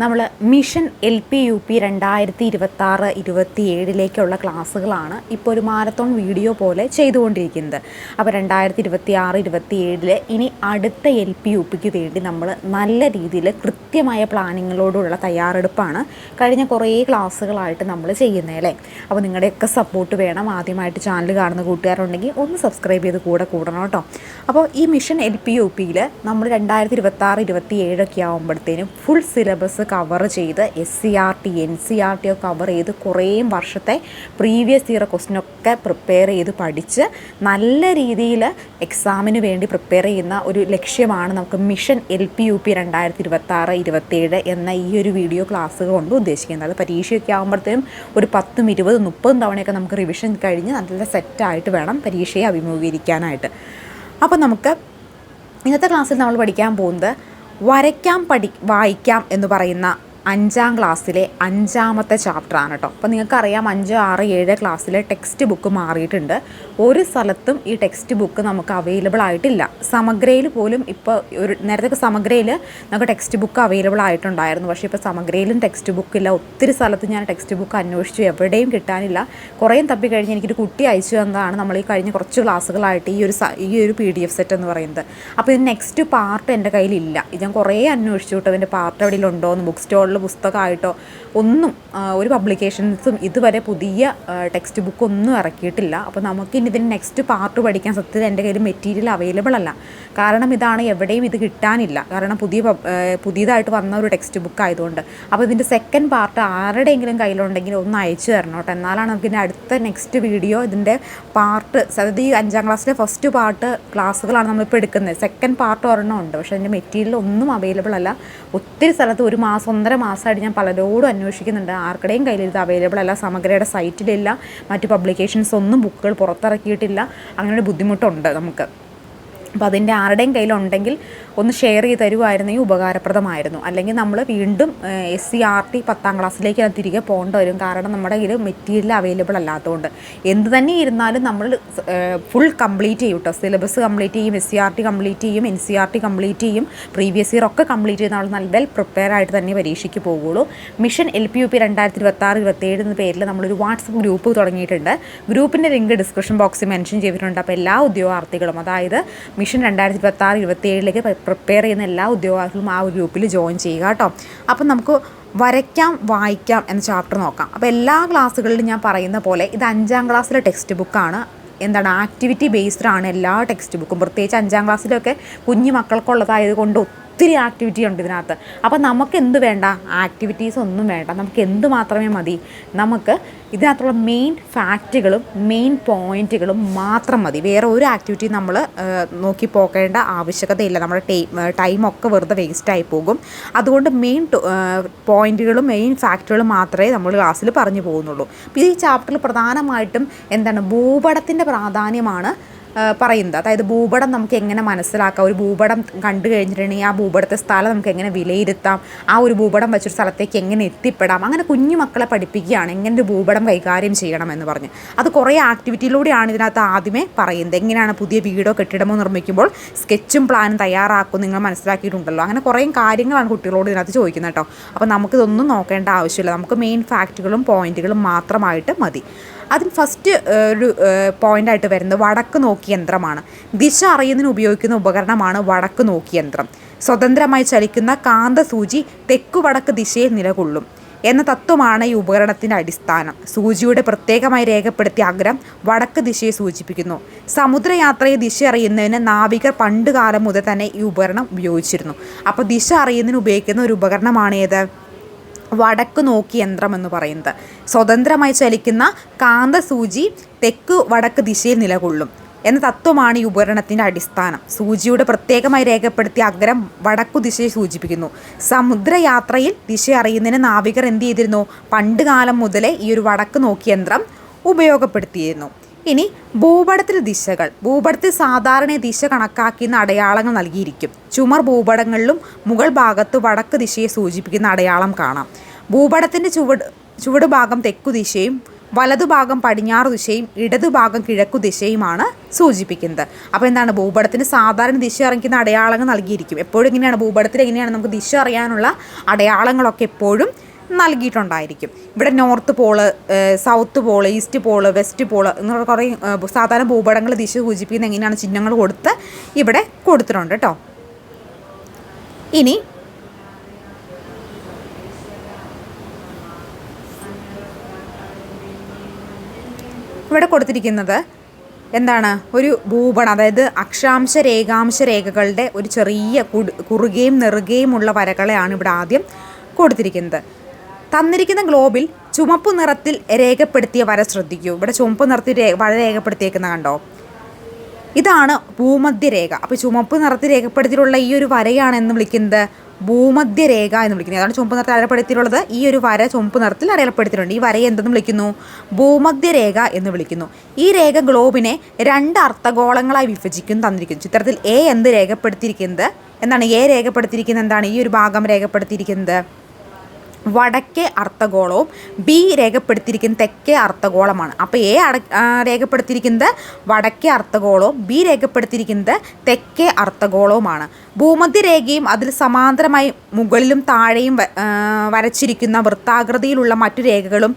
നമ്മൾ mission L P U P രണ്ടായിരത്തി ഇരുപത്തി ആറ് ഇരുപത്തി ഏഴിലേക്കുള്ള ക്ലാസ്സുകളാണ് ഇപ്പോൾ ഒരു മാരത്തോൺ വീഡിയോ പോലെ ചെയ്തുകൊണ്ടിരിക്കുന്നത്. അപ്പോൾ രണ്ടായിരത്തി ഇരുപത്തി ആറ് ഇരുപത്തി ഏഴിൽ ഇനി അടുത്ത എൽ പി യു പിക്ക് വേണ്ടി നമ്മൾ നല്ല രീതിയിൽ കൃത്യമായ പ്ലാനിങ്ങിലോടുള്ള തയ്യാറെടുപ്പാണ് കഴിഞ്ഞ കുറേ ക്ലാസ്സുകളായിട്ട് നമ്മൾ ചെയ്യുന്നത് അല്ലേ? അപ്പോൾ നിങ്ങളുടെയൊക്കെ സപ്പോർട്ട് വേണം. ആദ്യമായിട്ട് ചാനൽ കാണുന്ന കൂട്ടുകാരുണ്ടെങ്കിൽ ഒന്ന് സബ്സ്ക്രൈബ് ചെയ്ത് കൂടെ കൂടണം കേട്ടോ. അപ്പോൾ ഈ മിഷൻ എൽ പി യു പിയിൽ നമ്മൾ രണ്ടായിരത്തി ഇരുപത്തി ആറ് ഇരുപത്തി ഏഴൊക്കെ ആകുമ്പോഴത്തേനും ഫുൾ സിലബസ് കവർ ചെയ്ത് S C R T N C R T ഒക്കെ കവർ ചെയ്ത് കുറേ വർഷത്തെ പ്രീവിയസ് ഇയർ ക്വസ്റ്റിനൊക്കെ പ്രിപ്പയർ ചെയ്ത് പഠിച്ച് നല്ല രീതിയിൽ എക്സാമിന് വേണ്ടി പ്രിപ്പയർ ചെയ്യുന്ന ഒരു ലക്ഷ്യമാണ് നമുക്ക് mission L P U P രണ്ടായിരത്തി ഇരുപത്തി ആറ് ഇരുപത്തേഴ് എന്ന ഈ ഒരു വീഡിയോ ക്ലാസ് കൊണ്ട് ഉദ്ദേശിക്കുന്നത്. അത് പരീക്ഷയൊക്കെ ആകുമ്പോഴത്തേനും ഒരു പത്തും ഇരുപതും മുപ്പതും തവണയൊക്കെ നമുക്ക് റിവിഷൻ കഴിഞ്ഞ് നല്ല സെറ്റായിട്ട് വേണം പരീക്ഷയെ അഭിമുഖീകരിക്കാനായിട്ട്. അപ്പോൾ നമുക്ക് ഇന്നത്തെ ക്ലാസ്സിൽ നമ്മൾ പഠിക്കാൻ പോകുന്നത് വരയ്ക്കാം പഠി വായിക്കാം എന്ന് പറയുന്ന അഞ്ചാം ക്ലാസ്സിലെ അഞ്ചാമത്തെ ചാപ്റ്ററാണ് കേട്ടോ അപ്പോൾ നിങ്ങൾക്കറിയാം അഞ്ച് ആറ് ഏഴ് ക്ലാസ്സിലെ ടെക്സ്റ്റ് ബുക്ക് മാറിയിട്ടുണ്ട്. ഒരു സ്ഥലത്തും ഈ ടെക്സ്റ്റ് ബുക്ക് നമുക്ക് അവൈലബിൾ ആയിട്ടില്ല. സമഗ്രയിൽ പോലും ഇപ്പോൾ ഒരു നേരത്തെ സമഗ്രയിൽ നമുക്ക് ടെക്സ്റ്റ് ബുക്ക് അവൈലബിൾ ആയിട്ടുണ്ടായിരുന്നു. പക്ഷേ ഇപ്പോൾ സമഗ്രയിലും ടെക്സ്റ്റ് ബുക്കില്ല ഒത്തിരി സ്ഥലത്ത് ഞാൻ ടെക്സ്റ്റ് ബുക്ക് അന്വേഷിച്ചു. എവിടെയും കിട്ടാനില്ല. കുറേയും തപ്പി കഴിഞ്ഞ് എനിക്കൊരു കുട്ടി അയച്ചു തന്നതാണ് നമ്മൾ ഈ കഴിഞ്ഞ കുറച്ച് ക്ലാസ്സുകളായിട്ട് ഈ ഒരു ഈ ഒരു പി ഡി എഫ് സെറ്റ് എന്ന് പറയുന്നത്. അപ്പോൾ ഇത് നെക്സ്റ്റ് പാർട്ട് എന്റെ കയ്യിലില്ല. ഞാൻ കുറേ അന്വേഷിച്ചു കേട്ടോ ഇതിന്റെ പാർട്ട് എവിടെയെങ്കിലും ഉണ്ടോ എന്ന് ബുക്ക് സ്റ്റോളിൽ പുസ്തകമായിട്ടോ ഒന്നും ഒരു പബ്ലിക്കേഷൻസും ഇതുവരെ പുതിയ ടെക്സ്റ്റ് ബുക്ക് ഒന്നും ഇറക്കിയിട്ടില്ല. അപ്പോൾ നമുക്ക് ഇനി ഇതിന് നെക്സ്റ്റ് പാർട്ട് പഠിക്കാൻ സത്യത്തിൽ എന്റെ കയ്യിൽ മെറ്റീരിയൽ അവൈലബിൾ അല്ല. കാരണം ഇതാണ് എവിടെയും ഇത് കിട്ടാനില്ല. കാരണം പുതിയ പുതിയതായിട്ട് വന്ന ഒരു ടെക്സ്റ്റ് ബുക്ക് ആയതുകൊണ്ട്. അപ്പോൾ ഇതിന്റെ സെക്കൻഡ് പാർട്ട് ആരുടെയെങ്കിലും കയ്യിലുണ്ടെങ്കിൽ ഒന്ന് അയച്ചു തരണം കേട്ടോ. എന്നാലാണ് നമുക്ക് ഇതിന്റെ അടുത്ത നെക്സ്റ്റ് വീഡിയോ ഇതിന്റെ പാർട്ട് അതായത് ഈ അഞ്ചാം ക്ലാസ്സിലെ ഫസ്റ്റ് പാർട്ട് ക്ലാസ്സുകളാണ് നമ്മളിപ്പോൾ എടുക്കുന്നത്. സെക്കൻഡ് പാർട്ട് ഒരെണ്ണം ഉണ്ട്. പക്ഷേ അതിന്റെ മെറ്റീരിയൽ ഒന്നും അവൈലബിൾ അല്ല. ഒത്തിരി സ്ഥലത്ത് ഒരു മാസം ഒന്നര മാസമായിട്ട് ഞാൻ പലരോടും അന്വേഷിക്കുന്നുണ്ട്. ആർക്കടെയും കയ്യിൽ ഇത് അവൈലബിൾ അല്ല. സമഗ്രയുടെ സൈറ്റിലില്ല മറ്റ് പബ്ലിക്കേഷൻസ് ഒന്നും ബുക്കുകൾ പുറത്തിറക്കിയിട്ടില്ല. അങ്ങനെ ഒരു ബുദ്ധിമുട്ടുണ്ട് നമുക്ക്. അപ്പോൾ അതിന്റെ ആരുടെയും കയ്യിലുണ്ടെങ്കിൽ ഒന്ന് ഷെയർ ചെയ്ത് തരുമായിരുന്നെങ്കിൽ ഉപകാരപ്രദമായിരുന്നു. അല്ലെങ്കിൽ നമ്മൾ വീണ്ടും എസ് സി ആർ ടി പത്താം ക്ലാസ്സിലേക്ക് തിരികെ പോകേണ്ട വരും. കാരണം നമ്മുടെ കയ്യിൽ മെറ്റീരിയൽ അവൈലബിൾ അല്ലാത്തതുകൊണ്ട്. എന്ത് തന്നെ ഇരുന്നാലും നമ്മൾ ഫുൾ കംപ്ലീറ്റ് ചെയ്യും കേട്ടോ സിലബസ് കംപ്ലീറ്റ് ചെയ്യും S C R T complete ചെയ്യും N C R T complete ചെയ്യും. പ്രീവിയസ് ഇയർ ഒക്കെ കംപ്ലീറ്റ് ചെയ്യുന്ന ആൾ നല്ല വെൽ പ്രിപ്പയർ ആയിട്ട് തന്നെ പരീക്ഷയ്ക്ക് പോകുള്ളൂ mission L P U P രണ്ടായിരത്തി ഇരുപത്തി ആറ് ഇരുപത്തേഴ് എന്ന പേരിൽ നമ്മളൊരു വാട്സപ്പ് ഗ്രൂപ്പ് തുടങ്ങിയിട്ടുണ്ട്. ഗ്രൂപ്പിന്റെ ലിങ്ക് ഡിസ്ക്രിപ്ഷൻ ബോക്സിൽ മെൻഷൻ ചെയ്തിട്ടുണ്ട്. അപ്പോൾ എല്ലാ ഉദ്യോഗാർത്ഥികളും അതായത് മിഷൻ രണ്ടായിരത്തി ഇരുപത്തി ആറ് ഇരുപത്തി ഏഴിലേക്ക് പ്രിപ്പയർ ചെയ്യുന്ന എല്ലാ ഉദ്യോഗാർത്ഥികളും ആ ഒരു ഗ്രൂപ്പിൽ ജോയിൻ ചെയ്യുക കേട്ടോ. അപ്പം നമുക്ക് വരയ്ക്കാം വായിക്കാം എന്ന ചാപ്റ്റർ നോക്കാം. അപ്പോൾ എല്ലാ ക്ലാസ്സുകളിലും ഞാൻ പറയുന്ന പോലെ ഇത് അഞ്ചാം ക്ലാസ്സിലെ ടെക്സ്റ്റ് ബുക്കാണ് എന്താണ്? ആക്ടിവിറ്റി ബേസ്ഡ് ആണ് എല്ലാ ടെക്സ്റ്റ് ബുക്കും പ്രത്യേകിച്ച് അഞ്ചാം ക്ലാസ്സിലൊക്കെ കുഞ്ഞു മക്കൾക്കുള്ളതായത് കൊണ്ട് ഒത്തിരി ആക്ടിവിറ്റി ഉണ്ട് ഇതിനകത്ത്. അപ്പോൾ നമുക്ക് എന്ത് വേണ്ട? ആക്ടിവിറ്റീസ് ഒന്നും വേണ്ട. നമുക്ക് എന്ത് മാത്രമേ മതി? നമുക്ക് ഇതിനകത്തുള്ള മെയിൻ ഫാക്റ്റുകളും മെയിൻ പോയിന്റുകളും മാത്രം മതി. വേറെ ഒരു ആക്ടിവിറ്റി നമ്മൾ നോക്കി പോകേണ്ട ആവശ്യകതയില്ല. നമ്മുടെ ടൈം ടൈമൊക്കെ വെറുതെ വേസ്റ്റായി പോകും. അതുകൊണ്ട് മെയിൻ പോയിന്റുകളും മെയിൻ ഫാക്റ്റുകളും മാത്രമേ നമ്മൾ ക്ലാസ്സിൽ പറഞ്ഞു പോകുന്നുള്ളൂ. ഈ ചാപ്റ്ററിൽ പ്രധാനമായിട്ടും എന്താണ്? ഭൂപടത്തിന്റെ പ്രാധാന്യമാണ് പറയുന്നത്. അതായത് ഭൂപടം നമുക്ക് എങ്ങനെ മനസ്സിലാക്കാം? ഒരു ഭൂപടം കണ്ടു കഴിഞ്ഞിട്ടുണ്ടെങ്കിൽ ആ ഭൂപടത്തെ സ്ഥലം നമുക്ക് എങ്ങനെ വിലയിരുത്താം? ആ ഒരു ഭൂപടം വെച്ചൊരു സ്ഥലത്തേക്ക് എങ്ങനെ എത്തിപ്പെടാം? അങ്ങനെ കുഞ്ഞു മക്കളെ പഠിപ്പിക്കുകയാണ് എങ്ങനെ ഒരു ഭൂപടം കൈകാര്യം ചെയ്യണമെന്ന് പറഞ്ഞ്. അത് കുറേ ആക്ടിവിറ്റിയിലൂടെയാണ് ഇതിനകത്ത് ആദ്യമേ പറയുന്നത്. എങ്ങനെയാണ് പുതിയ വീടോ കെട്ടിടമോ നിർമ്മിക്കുമ്പോൾ സ്കെച്ചും പ്ലാനും തയ്യാറാക്കും നിങ്ങൾ മനസ്സിലാക്കിയിട്ടുണ്ടല്ലോ. അങ്ങനെ കുറേ കാര്യങ്ങളാണ് കുട്ടികളോട് ഇതിനകത്ത് ചോദിക്കുന്നത് കേട്ടോ. അപ്പോൾ നമുക്കിതൊന്നും നോക്കേണ്ട ആവശ്യമില്ല. നമുക്ക് മെയിൻ ഫാക്റ്റുകളും പോയിന്റുകളും മാത്രമായിട്ട് മതി. അതിന് ഫസ്റ്റ് ഒരു പോയിന്റായിട്ട് വരുന്നത് വടക്ക് നോക്കി യന്ത്രമാണ്. ദിശ അറിയുന്നതിന് ഉപയോഗിക്കുന്ന ഉപകരണമാണ് വടക്ക് നോക്കി യന്ത്രം. സ്വതന്ത്രമായി ചലിക്കുന്ന കാന്തസൂചി തെക്കു വടക്ക് ദിശയിൽ നിലകൊള്ളും എന്ന തത്വമാണ് ഈ ഉപകരണത്തിന്റെ അടിസ്ഥാനം. സൂചിയുടെ പ്രത്യേകമായി രേഖപ്പെടുത്തിയ അഗ്രം വടക്ക് ദിശയെ സൂചിപ്പിക്കുന്നു. സമുദ്രയാത്രയെ ദിശ അറിയുന്നതിന് നാവികർ പണ്ട് കാലം മുതൽ തന്നെ ഈ ഉപകരണം ഉപയോഗിച്ചിരുന്നു. അപ്പോൾ ദിശ അറിയുന്നതിന് ഉപയോഗിക്കുന്ന ഒരു ഉപകരണമാണ് ഏത്? വടക്ക് നോക്കി യന്ത്രം എന്ന് പറയുന്നത്. സ്വതന്ത്രമായി ചലിക്കുന്ന കാന്തസൂചി തെക്ക് വടക്ക് ദിശയിൽ നിലകൊള്ളും എന്ന തത്വമാണ് ഈ ഉപകരണത്തിന്റെ അടിസ്ഥാനം. സൂചിയുടെ പ്രത്യേകമായി രേഖപ്പെടുത്തിയ അഗ്രം വടക്കു ദിശയെ സൂചിപ്പിക്കുന്നു. സമുദ്രയാത്രയിൽ ദിശ അറിയുന്നതിന് നാവികർ എന്ത് ചെയ്തിരുന്നു? പണ്ട് കാലം മുതലേ ഈ ഒരു വടക്ക് നോക്കി യന്ത്രം ഉപയോഗപ്പെടുത്തിയിരുന്നു. ഇനി ഭൂപടത്തിൽ ദിശകൾ. ഭൂപടത്തിൽ സാധാരണ ദിശ കണക്കാക്കുന്ന അടയാളങ്ങൾ നൽകിയിരിക്കും. ചുമർ ഭൂപടങ്ങളിലും മുകൾ ഭാഗത്ത് വടക്ക് ദിശയെ സൂചിപ്പിക്കുന്ന അടയാളം കാണാം. ഭൂപടത്തിന്റെ ചുവട് ചുവട് ഭാഗം തെക്കു ദിശയും വലതുഭാഗം പടിഞ്ഞാറ് ദിശയും ഇടതുഭാഗം കിഴക്കു ദിശയുമാണ് സൂചിപ്പിക്കുന്നത്. അപ്പോൾ എന്താണ്? ഭൂപടത്തിന് സാധാരണ ദിശ അറിയിക്കുന്ന അടയാളങ്ങൾ നൽകിയിരിക്കും. എപ്പോഴും ഇങ്ങനെയാണ്. ഭൂപടത്തിൽ എങ്ങനെയാണ് നമുക്ക് ദിശ അറിയാനുള്ള അടയാളങ്ങളൊക്കെ എപ്പോഴും നൽകിയിട്ടുണ്ടായിരിക്കും. ഇവിടെ north pole south pole east pole west pole എന്നുള്ള കുറേ സാധാരണ ഭൂപടങ്ങൾ ദിശ സൂചിപ്പിക്കുന്ന എങ്ങനെയാണ് ചിഹ്നങ്ങൾ കൊടുത്ത് ഇവിടെ കൊടുത്തിട്ടുണ്ട് കേട്ടോ ഇനി ഇവിടെ കൊടുത്തിരിക്കുന്നത് എന്താണ്? ഒരു ഭൂപടം അതായത് അക്ഷാംശ രേഖാംശ രേഖകളുടെ ഒരു ചെറിയ കുറുകയും നെറുകയുമുള്ള വരകളെയാണ് ഇവിടെ ആദ്യം കൊടുത്തിരിക്കുന്നത്. തന്നിരിക്കുന്ന ഗ്ലോബിൽ ചുമപ്പ് നിറത്തിൽ രേഖപ്പെടുത്തിയ വര ശ്രദ്ധിക്കൂ. ഇവിടെ ചുമപ്പ് നിറത്തിൽ വര രേഖപ്പെടുത്തിയേക്കുന്ന കണ്ടോ? ഇതാണ് ഭൂമധ്യരേഖ. അപ്പോൾ ചുമപ്പ് നിറത്തിൽ രേഖപ്പെടുത്തിയിട്ടുള്ള ഈ ഒരു വരയാണ് എന്ന് വിളിക്കുന്നത് ഭൂമധ്യരേഖ എന്ന് വിളിക്കുന്നത്. അതാണ് ചുമപ്പ് നിറത്തിൽ അടയാളപ്പെടുത്തിയിട്ടുള്ളത് ഈ ഒരു വര ചുമപ്പ് നിറത്തിൽ അടയാളപ്പെടുത്തിയിട്ടുണ്ട് ഈ വരയെ എന്തെന്ന് വിളിക്കുന്നു? ഭൂമധ്യരേഖ എന്ന് വിളിക്കുന്നു. ഈ രേഖ ഗ്ലോബിനെ രണ്ട് അർത്ഥഗോളങ്ങളായി വിഭജിക്കുന്നു തന്നിരിക്കുന്നു. ചിത്രത്തിൽ എ എന്ത് രേഖപ്പെടുത്തിയിരിക്കുന്നത്? എന്താണ്? എ രേഖപ്പെടുത്തിയിരിക്കുന്നത് എന്താണ്? ഈ ഒരു ഭാഗം രേഖപ്പെടുത്തിയിരിക്കുന്നത് വടക്കേ അർത്ഥഗോളവും ബി രേഖപ്പെടുത്തിയിരിക്കുന്ന തെക്കേ അർത്ഥഗോളമാണ് അപ്പോൾ എ അട രേഖപ്പെടുത്തിയിരിക്കുന്നത് വടക്കേ അർത്ഥഗോളവും ബി രേഖപ്പെടുത്തിയിരിക്കുന്നത് തെക്കേ അർത്ഥഗോളവുമാണ് ഭൂമധ്യരേഖയും അതിൽ സമാന്തരമായി മുകളിലും താഴെയും വരച്ചിരിക്കുന്ന വൃത്താകൃതിയിലുള്ള മറ്റു രേഖകളും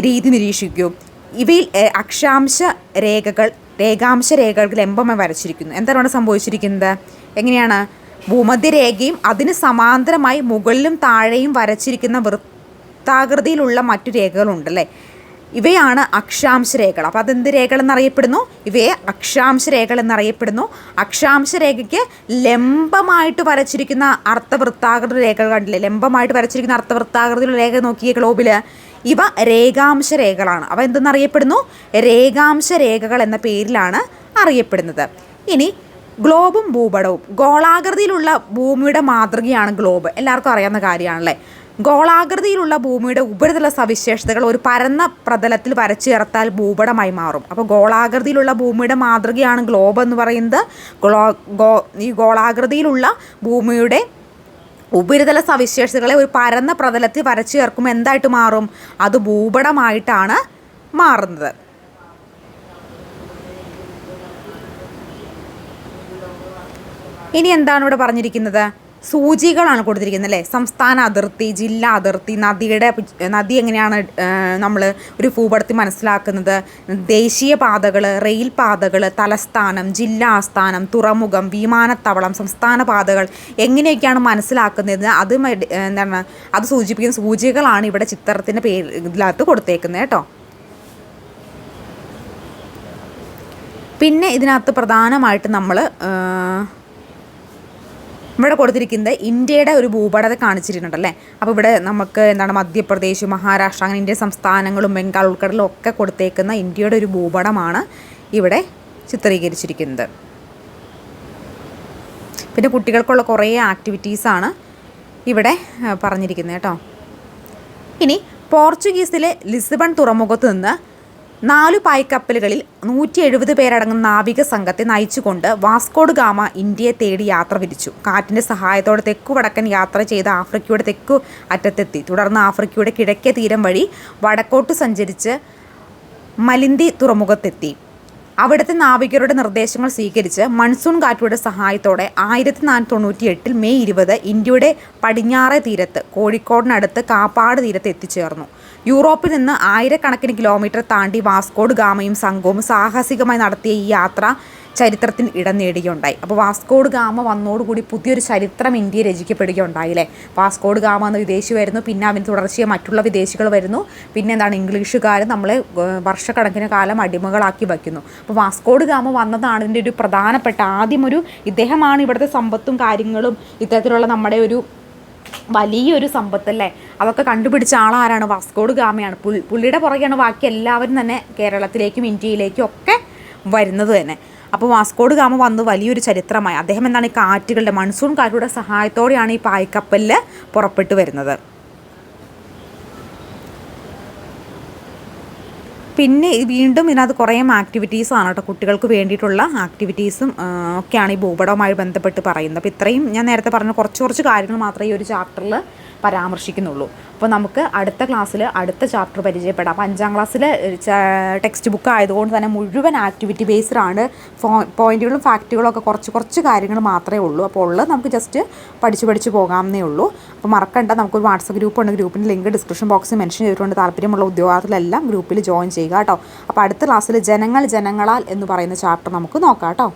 രീതി നിരീക്ഷിക്കൂ. ഇവയിൽ അക്ഷാംശ രേഖകൾ രേഖാംശ രേഖകൾ ലംബമായി വരച്ചിരിക്കുന്നു. എന്താണ് സംഭവിച്ചിരിക്കുന്നത്? എങ്ങനെയാണ്? ഭൂമധ്യരേഖയും അതിന് സമാന്തരമായി മുകളിലും താഴെയും വരച്ചിരിക്കുന്ന വൃത്താകൃതിയിലുള്ള മറ്റു രേഖകളുണ്ട് അല്ലേ ഇവയാണ് അക്ഷാംശ രേഖകൾ അപ്പോൾ അതെന്ത് രേഖകൾ എന്നറിയപ്പെടുന്നു? ഇവയെ അക്ഷാംശ രേഖകൾ എന്നറിയപ്പെടുന്നു. അക്ഷാംശ രേഖയ്ക്ക് ലംബമായിട്ട് വരച്ചിരിക്കുന്ന അർത്ഥവൃത്താകൃതി രേഖകൾ കണ്ടില്ലേ? ലംബമായിട്ട് വരച്ചിരിക്കുന്ന അർത്ഥവൃത്താകൃതിയുള്ള രേഖ നോക്കിയ ഗ്ലോബിൽ ഇവ രേഖാംശ രേഖകളാണ് അവ എന്തെന്നറിയപ്പെടുന്നു? രേഖാംശ രേഖകൾ എന്ന പേരിലാണ് അറിയപ്പെടുന്നത്. ഇനി ഗ്ലോബും ഭൂപടവും. ഗോളാകൃതിയിലുള്ള ഭൂമിയുടെ മാതൃകയാണ് ഗ്ലോബ്. എല്ലാവർക്കും അറിയാവുന്ന കാര്യമാണല്ലേ? ഗോളാകൃതിയിലുള്ള ഭൂമിയുടെ ഉപരിതല സവിശേഷതകൾ ഒരു പരന്ന പ്രതലത്തിൽ വരച്ചു ചേർത്താൽ ഭൂപടമായി മാറും. അപ്പോൾ ഗോളാകൃതിയിലുള്ള ഭൂമിയുടെ മാതൃകയാണ് ഗ്ലോബ് എന്ന് പറയുന്നത്. ഗ്ലോ ഗോ ഈ ഗോളാകൃതിയിലുള്ള ഭൂമിയുടെ ഉപരിതല സവിശേഷതകളെ ഒരു പരന്ന പ്രതലത്തിൽ വരച്ചു ചേർക്കുമ്പോൾ എന്തായിട്ട് മാറും? അത് ഭൂപടമായിട്ടാണ് മാറുന്നത്. ഇനി എന്താണ് ഇവിടെ പറഞ്ഞിരിക്കുന്നത്? സൂചികളാണ് കൊടുത്തിരിക്കുന്നത് അല്ലേ? സംസ്ഥാന അതിർത്തി ജില്ലാ അതിർത്തി നദിയുടെ നദി എങ്ങനെയാണ് നമ്മൾ ഒരു ഭൂപടത്തിൽ മനസ്സിലാക്കുന്നത്? ദേശീയ പാതകൾ റെയിൽ പാതകൾ തലസ്ഥാനം ജില്ലാ ആസ്ഥാനം തുറമുഖം വിമാനത്താവളം സംസ്ഥാന പാതകൾ എങ്ങനെയൊക്കെയാണ് മനസ്സിലാക്കുന്നത്? അത് എന്താണ് അത് സൂചിപ്പിക്കുന്ന സൂചികളാണ് ഇവിടെ ചിത്രത്തിന്റെ പേര് ഇതിനകത്ത് കൊടുത്തേക്കുന്നത് കേട്ടോ. പിന്നെ ഇതിനകത്ത് പ്രധാനമായിട്ട് നമ്മൾ ഇവിടെ കൊടുത്തിരിക്കുന്നത് ഇന്ത്യയുടെ ഒരു ഭൂപടത്തെ കാണിച്ചിട്ടുണ്ടല്ലേ അപ്പോൾ ഇവിടെ നമുക്ക് എന്താണ് മധ്യപ്രദേശ് മഹാരാഷ്ട്ര അങ്ങനെ ഇന്ത്യൻ സംസ്ഥാനങ്ങളും ബംഗാൾ ഉൾക്കടലും ഒക്കെ കൊടുത്തേക്കുന്ന ഇന്ത്യയുടെ ഒരു ഭൂപടമാണ് ഇവിടെ ചിത്രീകരിച്ചിരിക്കുന്നത്. പിന്നെ കുട്ടികൾക്കുള്ള കുറേ ആക്ടിവിറ്റീസാണ് ഇവിടെ പറഞ്ഞിരിക്കുന്നത് കേട്ടോ. ഇനി പോർച്ചുഗീസിലെ ലിസ്ബൺ തുറമുഖത്ത് നിന്ന് നാലു പായ്ക്കപ്പലുകളിൽ നൂറ്റി എഴുപത് പേരടങ്ങുന്ന നാവിക സംഘത്തെ നയിച്ചുകൊണ്ട് വാസ്കോഡ് ഗാമ ഇന്ത്യയെ തേടി യാത്ര തിരിച്ചു കാറ്റിന്റെ സഹായത്തോടെ തെക്കു വടക്കൻ യാത്ര ചെയ്ത് ആഫ്രിക്കയുടെ തെക്കു അറ്റത്തെത്തി. തുടർന്ന് ആഫ്രിക്കയുടെ കിഴക്കേ തീരം വഴി വടക്കോട്ട് സഞ്ചരിച്ച് മലിന്തി തുറമുഖത്തെത്തി. അവിടുത്തെ നാവികരുടെ നിർദ്ദേശങ്ങൾ സ്വീകരിച്ച് മൺസൂൺ കാറ്റുകളുടെ സഹായത്തോടെ ആയിരത്തി നാനൂറ്റി തൊണ്ണൂറ്റി എട്ടിൽ മെയ് ഇരുപത് ഇന്ത്യയുടെ പടിഞ്ഞാറേ തീരത്ത് കോഴിക്കോടിനടുത്ത് കാപ്പാട് തീരത്ത് എത്തിച്ചേർന്നു. യൂറോപ്പിൽ നിന്ന് ആയിരക്കണക്കിന് കിലോമീറ്റർ താണ്ടി വാസ്കോഡ് ഗാമയും സംഘവും സാഹസികമായി നടത്തിയ ഈ യാത്ര ചരിത്രത്തിന് ഇടം നേടുകയുണ്ടായി അപ്പോൾ വാസ്കോഡ് ഗാമ വന്നോടുകൂടി പുതിയൊരു ചരിത്രം ഇന്ത്യ രചിക്കപ്പെടുകയുണ്ടായി അല്ലേ വാസ്കോഡ് ഗാമ എന്ന വിദേശി വരുന്നു പിന്നെ അവന് തുടർച്ചയായി മറ്റുള്ള വിദേശികൾ വരുന്നു പിന്നെ എന്താണ് ഇംഗ്ലീഷുകാർ നമ്മളെ വർഷക്കണക്കിന് കാലം അടിമകളാക്കി വയ്ക്കുന്നു. അപ്പോൾ വാസ്കോഡ് ഗാമ വന്നതാണ് ഇതിന്റെ ഒരു പ്രധാനപ്പെട്ട ആദ്യം ഒരു ഇദ്ദേഹമാണ് ഇവിടുത്തെ സമ്പത്തും കാര്യങ്ങളും ഇത്തരത്തിലുള്ള നമ്മുടെ ഒരു വലിയൊരു സമ്പത്തല്ലേ? അതൊക്കെ കണ്ടുപിടിച്ച ആളാരാണ്? വാസ്കോഡ് ഗാമയാണ്. പുൽ പുള്ളിയുടെ പുറകെയാണ് ബാക്കി എല്ലാവരും തന്നെ കേരളത്തിലേക്കും ഇന്ത്യയിലേക്കും ഒക്കെ വരുന്നത് തന്നെ. അപ്പോൾ വാസ്കോഡ് ഗാമ വന്ന് വലിയൊരു ചരിത്രമായി. അദ്ദേഹം എന്താണ് ഈ കാറ്റുകളുടെ മൺസൂൺ കാറ്റുകളുടെ സഹായത്തോടെയാണ് ഈ പായ്ക്കപ്പലിൽ പുറപ്പെട്ടു വരുന്നത്. പിന്നെ വീണ്ടും ഇതിനകത്ത് കുറേ ആക്ടിവിറ്റീസാണ് കേട്ടോ. കുട്ടികൾക്ക് വേണ്ടിയിട്ടുള്ള ആക്ടിവിറ്റീസും ഒക്കെയാണ് ഈ ഭൂപടവുമായി ബന്ധപ്പെട്ട് പറയുന്നത്. അപ്പോൾ ഇത്രയും ഞാൻ നേരത്തെ പറഞ്ഞ കുറച്ച് കുറച്ച് കാര്യങ്ങൾ മാത്രമേ ഈ ഒരു ചാപ്റ്ററിൽ പരാമർശിക്കുന്നുള്ളൂ. അപ്പോൾ നമുക്ക് അടുത്ത ക്ലാസ്സിൽ അടുത്ത ചാപ്റ്റർ പരിചയപ്പെടാം. അപ്പോൾ അഞ്ചാം ക്ലാസ്സിൽ ടെക്സ്റ്റ് ബുക്ക് ആയതുകൊണ്ട് തന്നെ മുഴുവൻ ആക്ടിവിറ്റി ബേസ്ഡ് ആണ്. പോയിന്റുകളും ഫാക്റ്റുകളും ഒക്കെ കുറച്ച് കുറച്ച് കാര്യങ്ങൾ മാത്രമേ ഉള്ളൂ. അപ്പോൾ ഉള്ളത് നമുക്ക് ജസ്റ്റ് പഠിച്ച് പഠിച്ച് പോകാമെന്നേ ഉള്ളൂ. അപ്പോൾ മറക്കണ്ട നമുക്കൊരു വാട്സപ്പ് ഗ്രൂപ്പ് ഉണ്ട്. ഗ്രൂപ്പിന്റെ ലിങ്ക് ഡിസ്ക്രിപ്ഷൻ ബോക്സിൽ മെൻഷൻ ചെയ്തിട്ടുണ്ട്. താല്പര്യമുള്ള ഉദ്യോഗാർത്ഥികളെല്ലാം ഗ്രൂപ്പിൽ ജോയിൻ ചെയ്യുക കേട്ടോ. അപ്പോൾ അടുത്ത ക്ലാസ്സിൽ ജനങ്ങൾ ജനങ്ങളാൽ എന്ന് പറയുന്ന ചാപ്റ്റർ നമുക്ക് നോക്കാം കേട്ടോ.